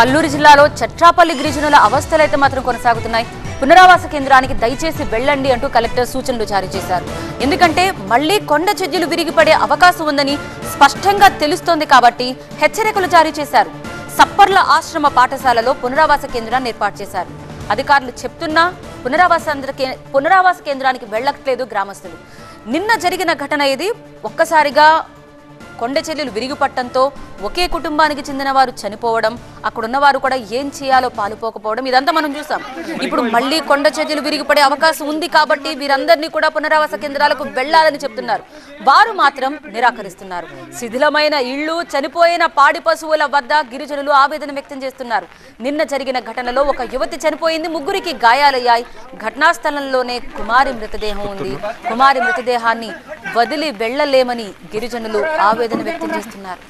అల్లూరు జిల్లాలో చట్రాపల్లి గిరిజనుల అవస్థలైతే మాత్రం కొనసాగుతున్నాయి. పునరావాస కేంద్రానికి దయచేసి వెళ్ళండి అంటూ కలెక్టర్ సూచనలు జారీ చేశారు. ఎందుకంటే మళ్ళీ కొండ చెజ్జులు విరిగిపడే అవకాశం ఉందని స్పష్టంగా తెలుస్తోంది కాబట్టి హెచ్చరికలు జారీ చేశారు. సప్పర్ల ఆశ్రమ పాఠశాలలో పునరావాస కేంద్రాన్ని ఏర్పాటు చేశారు. అధికారులు చెప్తున్నా పునరావాస పునరావాస కేంద్రానికి వెళ్ళట్లేదు గ్రామస్తులు. నిన్న జరిగిన ఘటన ఇది. ఒక్కసారిగా కొండ చెల్లెలు విరిగిపట్టడంతో ఒకే కుటుంబానికి చెందిన వారు చనిపోవడం అక్కడున్న వారు కూడా ఏం చేయాలో పాలుపోకపోవడం ఇదంతా మనం చూసాం. ఇప్పుడు మళ్ళీ కొండ చెల్లెలు విరిగిపడే అవకాశం ఉంది కాబట్టి వీరందరినీ కూడా పునరావాస కేంద్రాలకు వెళ్ళాలని చెప్తున్నారు. వారు మాత్రం నిరాకరిస్తున్నారు. శిథిలమైన ఇళ్ళు చనిపోయిన పాడి పశువుల వద్ద గిరిజనులు ఆవేదన వ్యక్తం చేస్తున్నారు. నిన్న జరిగిన ఘటనలో ఒక యువతి చనిపోయింది ముగ్గురికి గాయాలయ్యాయి. ఘటనా స్థలంలోనే కుమారి మృతదేహం ఉంది. కుమారి మృతదేహాన్ని వదిలి వెళ్ళలేమని గిరిజనులు ఆవేదన వ్యక్తం చేస్తున్నారు.